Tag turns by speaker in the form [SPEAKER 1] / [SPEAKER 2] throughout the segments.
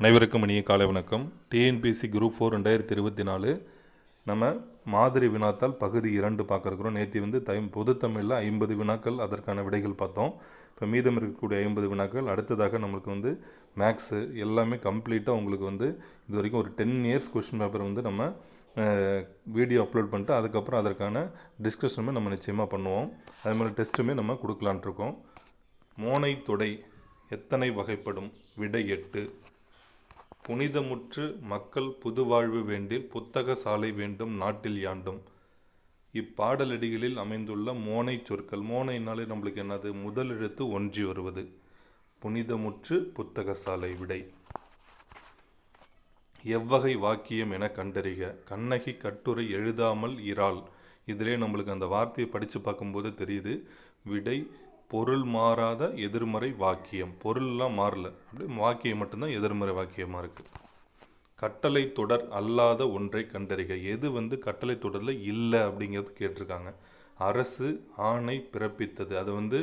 [SPEAKER 1] அனைவருக்கும் இனிய காலை வணக்கம் டிஎன்பிசி குரூப் ஃபோர் ரெண்டாயிரத்தி இருபத்தி நாலு நம்ம மாதிரி வினாத்தால் பகுதி இரண்டு பார்க்குறோம் நேற்று வந்து தை பொது தமிழில் ஐம்பது வினாக்கள் அதற்கான விடைகள் பார்த்தோம் இப்போ மீதம் இருக்கக்கூடிய ஐம்பது வினாக்கள் அடுத்ததாக நம்மளுக்கு வந்து மேக்ஸு எல்லாமே கம்ப்ளீட்டாக உங்களுக்கு வந்து இது வரைக்கும் ஒரு டென் இயர்ஸ் கொஷின் பேப்பர் வந்து நம்ம வீடியோ அப்லோட் பண்ணிட்டு அதுக்கப்புறம் அதற்கான டிஸ்கஷனுமே நம்ம நிச்சயமாக பண்ணுவோம் அதே மாதிரி டெஸ்ட்டுமே நம்ம கொடுக்கலான்ட்ருக்கோம் மோனை தொடை எத்தனை வகைப்படும் விடை எட்டு புனிதமுற்று மக்கள் புதுவாழ்வு வேண்டில் புத்தக சாலை வேண்டும் நாட்டில் யாண்டும் இப்பாடலடிகளில் அமைந்துள்ள மோனை சொற்கள் மோனைனாலே நம்மளுக்கு என்னது முதல் எழுத்து ஒன்றி வருவது புனிதமுற்று புத்தக சாலை விடை எவ்வகை வாக்கியம் என கண்டறிக கண்ணகி கட்டுரை எழுதாமல் இறால் இதிலே நம்மளுக்கு அந்த வார்த்தையை படித்து பார்க்கும்போது தெரியுது விடை பொருள் மாறாத எதிர்மறை வாக்கியம் பொருள்லாம் மாறல அப்படி வாக்கியம் மட்டும்தான் எதிர்மறை வாக்கியமாக இருக்குது கட்டளை தொடர் அல்லாத ஒன்றை கண்டறிக எது வந்து கட்டளை தொடரில் இல்லை அப்படிங்கிறது கேட்டிருக்காங்க அரசு ஆணை பிறப்பித்தது அது வந்து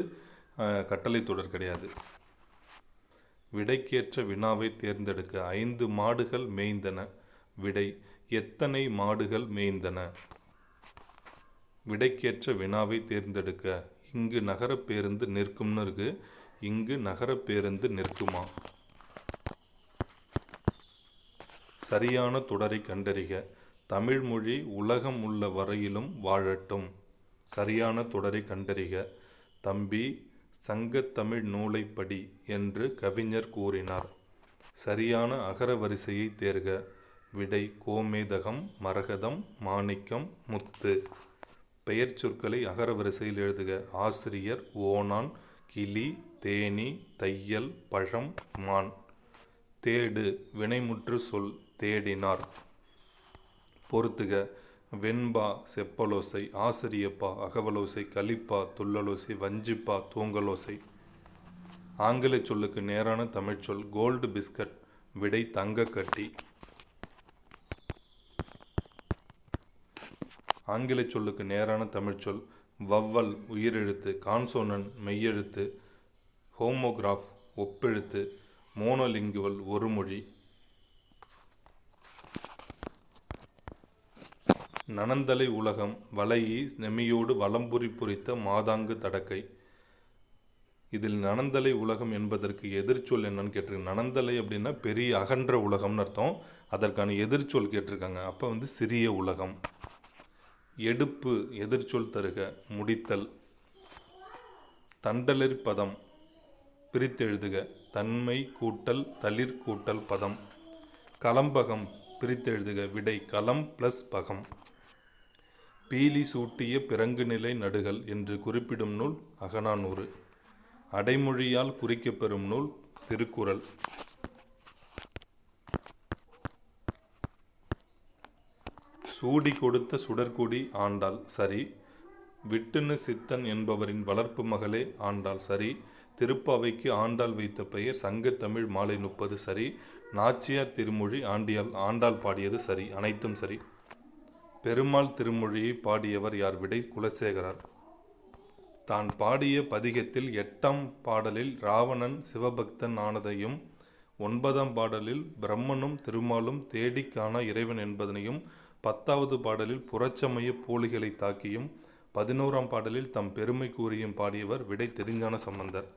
[SPEAKER 1] கட்டளை தொடர் கிடையாது விடைக்கேற்ற வினாவை தேர்ந்தெடுக்க ஐந்து மாடுகள் மேய்ந்தன விடை எத்தனை மாடுகள் மேய்ந்தன விடைக்கேற்ற வினாவை தேர்ந்தெடுக்க இங்கு நகர பேருந்து நிற்கும்னு இருக்கு இங்கு நகர பேருந்து நிற்குமா சரியான தொடரை கண்டறிக தமிழ்மொழி உலகம் உள்ள வரையிலும் வாழட்டும் சரியான தொடரை கண்டறிக தம்பி சங்கத்தமிழ் நூலைப்படி என்று கவிஞர் கூறினார் சரியான அகர வரிசையை தேர்க விடை கோமேதகம் மரகதம் மாணிக்கம் முத்து பெயர் சொற்களை அகர வரிசையில் எழுதுக ஆசிரியர் ஓனான் கிளி தேனி தையல் பழம் மான் தேடு வினைமுற்று சொல் தேடினார் பொறுத்துக வெண்பா செப்பலோசை ஆசிரியப்பா அகவலோசை கலிப்பா துள்ளலோசை வஞ்சிப்பா தூங்கலோசை ஆங்கில சொல்லுக்கு நேரான தமிழ்ச்சொல் கோல்டு பிஸ்கட் விடை தங்கக்கட்டி கட்டி ஆங்கிலச் சொல்லுக்கு நேரான தமிழ்ச்சொல் வவ்வல் உயிரெழுத்து கான்சோனன் மெய்யெழுத்து ஹோமோகிராஃப் ஒப்பெழுத்து மோனோலிங்குவல் ஒரு மொழி நனந்தலை உலகம் வலையி நெமியோடு வலம்புரி புரித்த மாதாங்கு தடக்கை இதில் நனந்தலை உலகம் என்பதற்கு எதிர்ச்சொல் என்னன்னு கேட்டிருக்கு நனந்தலை அப்படின்னா பெரிய அகன்ற உலகம்னு அர்த்தம் அதற்கான எதிர்ச்சொல் கேட்டிருக்காங்க அப்போ வந்து சிறிய உலகம் எடுப்பு எதிர்ச்சொல் தருக முடித்தல் தண்டலிர் பதம் பிரித்தெழுதுக தன்மை கூட்டல் தளிர் கூட்டல் பதம் கலம்பகம் பிரித்தெழுதுக விடை கலம் பிளஸ் பகம் பீலி சூட்டிய பிறங்கு நிலை நடுகள் என்று குறிப்பிடும் நூல் அகனானூறு அடைமொழியால் குறிக்கப்பெறும் நூல் திருக்குறள் சூடி கொடுத்த சுடர்குடி ஆண்டாள் சரி விட்டுன்னு சித்தன் என்பவரின் வளர்ப்பு மகளே ஆண்டாள் சரி திருப்பாவைக்கு ஆண்டாள் வைத்த பெயர் சங்கத்தமிழ் மாலை முப்பது சரி நாச்சியார் திருமொழி ஆண்டியால் ஆண்டாள் பாடியது சரி அனைத்தும் சரி பெருமாள் திருமொழியை பாடியவர் யார் விடை குலசேகரர் தான் பாடிய பதிகத்தில் எட்டாம் பாடலில் ராவணன் சிவபக்தன் ஆனதையும் ஒன்பதாம் பாடலில் பிரம்மனும் திருமாலும் தேடிக்கான இறைவன் என்பதனையும் பத்தாவது பாடலில் புரட்சமய போலிகளை தாக்கியும் பதினோராம் பாடலில் தம் பெருமை கூறியும் பாடியவர் விடை தெரிஞ்சான சம்பந்தர்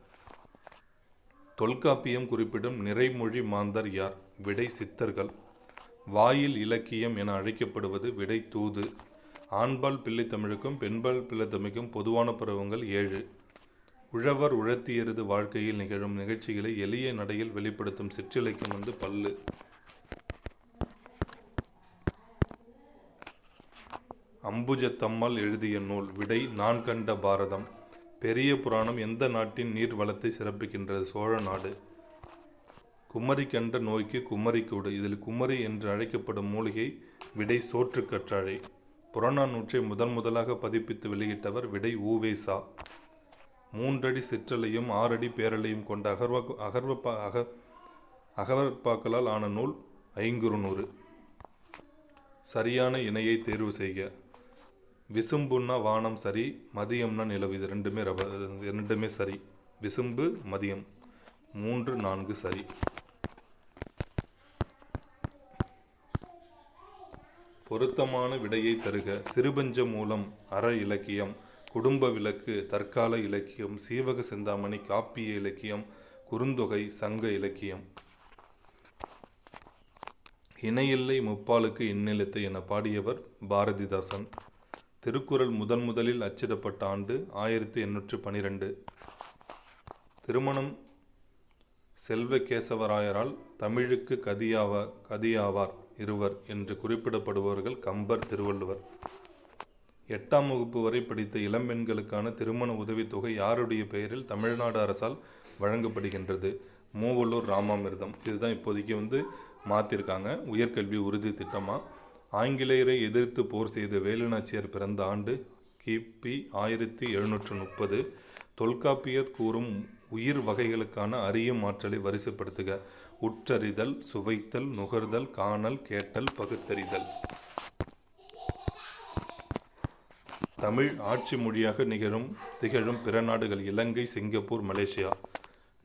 [SPEAKER 1] தொல்காப்பியம் குறிப்பிடும் நிறைமொழி மாந்தர் யார் விடை சித்தர்கள் வாயில் இலக்கியம் என அழைக்கப்படுவது விடை தூது ஆண்பால் பிள்ளை தமிழுக்கும் பெண்பால் பிள்ளை தமிழுக்கும் பொதுவான பருவங்கள் ஏழு உழவர் உழத்தியறுது வாழ்க்கையில் நிகழும் நிகழ்ச்சிகளை எளிய நடையில் வெளிப்படுத்தும் சிற்றிலக்கியம் வந்து பல்லு அம்புஜத்தம்மாள் எழுதிய நூல் விடை நான் கண்ட பாரதம் பெரிய புராணம் எந்த நாட்டின் நீர் வளத்தை சிறப்பிக்கின்றது சோழ நாடு குமரி கண்ட நோய்க்கு குமரிக்கூடு இதில் குமரி என்று அழைக்கப்படும் மூலிகை விடை சோற்று கற்றாழை புறநானூற்றை முதன் முதலாக பதிப்பித்து வெளியிட்டவர் விடை ஊவேசா மூன்றடி சிற்றலையும் ஆறடி பேரலையும் கொண்ட அகர்வ அகர்வப்பா அக அகவற்பாக்களால் ஆன நூல் ஐங்குறுநூறு சரியான இணையை தேர்வு செய்க விசும்புன்னா வானம் சரி மதியம்னா நிலவு இது ரெண்டுமே ரவ ரெண்டுமே சரி விசும்பு மதியம் மூன்று நான்கு சரி பொருத்தமான விடையை தருக சிறுபஞ்ச மூலம் அற இலக்கியம் குடும்ப விளக்கு தற்கால இலக்கியம் சீவக சிந்தாமணி காப்பிய இலக்கியம் குறுந்தொகை சங்க இலக்கியம் இணையில்லை முப்பாலுக்கு இன்னெழுத்து என பாடியவர் பாரதிதாசன் திருக்குறள் முதன் முதலில் அச்சிடப்பட்ட ஆண்டு ஆயிரத்தி எண்ணூற்று பனிரெண்டு திருமணம் செல்வகேசவராயரால் தமிழுக்கு கதியாவ கதியாவார் இருவர் என்று குறிப்பிடப்படுபவர்கள் கம்பர் திருவள்ளுவர் எட்டாம் வகுப்பு வரை படித்த இளம்பெண்களுக்கான திருமண உதவித்தொகை யாருடைய பெயரில் தமிழ்நாடு அரசால் வழங்கப்படுகின்றது மூவலூர் ராமாமிர்தம் இதுதான் இப்போதைக்கு வந்து மாற்றிருக்காங்க உயர்கல்வி உறுதி திட்டமாக ஆங்கிலேயரை எதிர்த்து போர் செய்த வேலுநாச்சியார் பிறந்த ஆண்டு கிபி ஆயிரத்தி எழுநூற்று முப்பது தொல்காப்பியர் கூறும் உயிர் வகைகளுக்கான அறியும் ஆற்றலை வரிசைப்படுத்துக உற்றறிதல் சுவைத்தல் நுகர்தல் காணல் கேட்டல் பகுத்தறிதல் தமிழ் ஆட்சி மொழியாக நிகழும் திகழும் பிற நாடுகள் இலங்கை சிங்கப்பூர் மலேசியா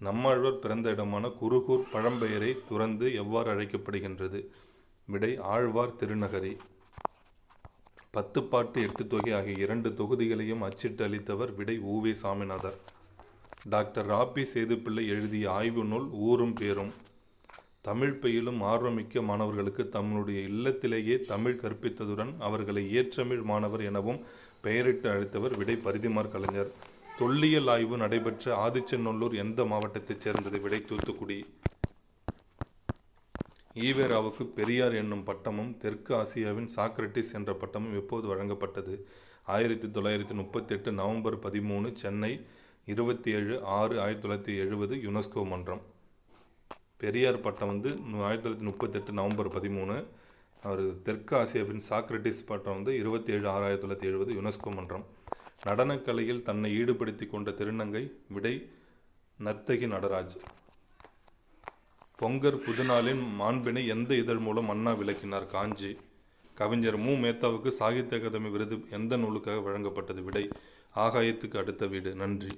[SPEAKER 1] நம்மாழ்வார் பிறந்த இடமான குருகூர் பழம்பெயரை துறந்து எவ்வாறு அழைக்கப்படுகின்றது விடை ஆழ்வார் திருநகரி பத்துப்பாட்டு எட்டு தொகை ஆகிய இரண்டு தொகுதிகளையும் அச்சிட்டு அளித்தவர் விடை ஊவே சாமிநாதர் டாக்டர் ராபி சேதுப்பிள்ளை எழுதிய ஆய்வு நூல் ஊரும் பேரும் தமிழ் பெயிலும் ஆர்வமிக்க மாணவர்களுக்கு தம்முடைய இல்லத்திலேயே தமிழ் கற்பித்ததுடன் அவர்களை ஏற்றமிழ் மாணவர் எனவும் பெயரிட்டு அழைத்தவர் விடை பரிதிமார் கலைஞர் தொல்லியல் ஆய்வு நடைபெற்ற ஆதிச்சநல்லூர் எந்த மாவட்டத்தைச் சேர்ந்தது விடை தூத்துக்குடி ஈவேராவுக்கு பெரியார் என்னும் பட்டமும் தெற்கு ஆசியாவின் சாக்ரட்டிஸ் என்ற பட்டமும் எப்போது வழங்கப்பட்டது ஆயிரத்தி தொள்ளாயிரத்தி முப்பத்தெட்டு நவம்பர் பதிமூணு சென்னை இருபத்தி ஏழு ஆறு ஆயிரத்தி தொள்ளாயிரத்தி எழுபது யுனெஸ்கோ மன்றம் பெரியார் பட்டம் வந்து ஆயிரத்தி தொள்ளாயிரத்தி முப்பத்தெட்டு நவம்பர் பதிமூணு அவர் தெற்கு ஆசியாவின் சாக்ரட்டிஸ் பட்டம் வந்து இருபத்தி ஏழு ஆறு ஆயிரத்தி தொள்ளாயிரத்தி எழுபது யுனெஸ்கோ மன்றம் நடனக்கலையில் தன்னை ஈடுபடுத்தி கொண்ட திருநங்கை விடை நர்த்தகி நடராஜ் பொங்கர் புதுநாளின் மாண்பினை எந்த இதழ் மூலம் அண்ணா விளக்கினார் காஞ்சி கவிஞர் மு மேத்தாவுக்கு சாகித்ய அகாதமி விருது எந்த நூலுக்காக வழங்கப்பட்டது விடை ஆகாயத்துக்கு அடுத்த வீடு நன்றி